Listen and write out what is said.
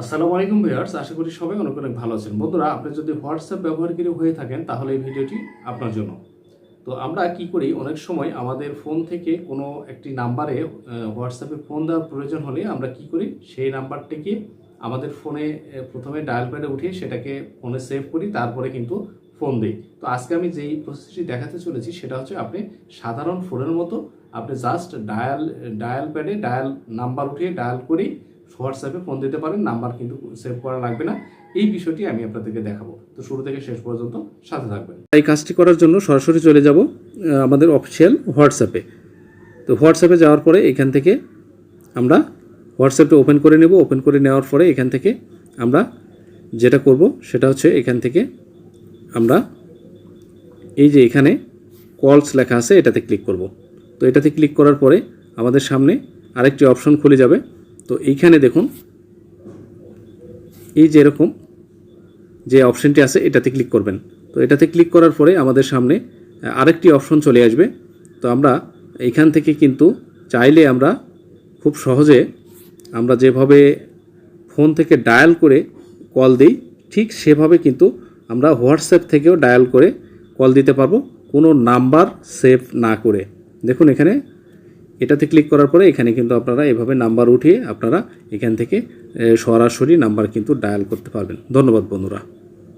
আসসালামু আলাইকুম ভিউয়ার্স, আশা করি সবাই অনেক অনেক ভালো আছেন। বন্ধুরা, আপনি যদি হোয়াটসঅ্যাপ ব্যবহারকারী হয়ে থাকেন, তাহলে এই ভিডিওটি আপনার জন্য। তো আমরা কি করি, অনেক সময় আমাদের ফোন থেকে কোনো একটি নাম্বারে হোয়াটসঅ্যাপে ফোন দেওয়ার প্রয়োজন হলে আমরা কি করি, সেই নাম্বারটিকে আমাদের ফোনে প্রথমে ডায়াল প্যাডে উঠিয়ে সেটাকে ফোনে সেভ করি, তারপরে কিন্তু ফোন দিই। তো আজকে আমি যেই প্রসেসটি দেখাতে চলেছি, সেটা হচ্ছে আপনি সাধারণ ফোনের মতো আপনি জাস্ট ডায়াল ডায়াল প্যাডে ডায়াল নাম্বার উঠিয়ে ডায়াল করেই হোয়াটসঅ্যাপে ফোন দিতে পারেন, নাম্বার কিন্তু সেভ করা লাগবে না। এই বিষয়টি আমি আপনাদেরকে দেখাবো। তো শুরু থেকে শেষ পর্যন্ত সাথে থাকবেন। এই কাজটি করার জন্য সরাসরি চলে যাব আমাদের অফিসিয়াল হোয়াটসঅ্যাপে। তো হোয়াটসঅ্যাপে যাওয়ার পরে এখান থেকে আমরা হোয়াটসঅ্যাপটা ওপেন করে নেব। ওপেন করে নেওয়ার পরে এখান থেকে আমরা যেটা করব, সেটা হচ্ছে এখান থেকে আমরা এই যে এখানে কলস লেখা আছে, এটাতে ক্লিক করব। তো এটাতে ক্লিক করার পরে আমাদের সামনে আরেকটি অপশন খুলে যাবে। তো এইখানে দেখুন, এই যে এরকম যে অপশনটি আছে, এটাতে ক্লিক করবেন। তো এটাতে ক্লিক করার পরে আমাদের সামনে আরেকটি অপশন চলে আসবে। তো আমরা এইখান থেকে কিন্তু চাইলে আমরা খুব সহজে আমরা যেভাবে ফোন থেকে ডায়াল করে কল দিই, ঠিক সেভাবে কিন্তু আমরা হোয়াটসঅ্যাপ থেকেও ডায়াল করে কল দিতে পারব। কোনো নাম্বার সেভ না করে। দেখুন এখানে এটাতে ক্লিক করার পরে এখানে কিন্তু আপনারা এভাবে নাম্বার উঠিয়ে আপনারা এখান থেকে সরাসরি নাম্বার কিন্তু ডায়াল করতে পারবেন। ধন্যবাদ বন্ধুরা।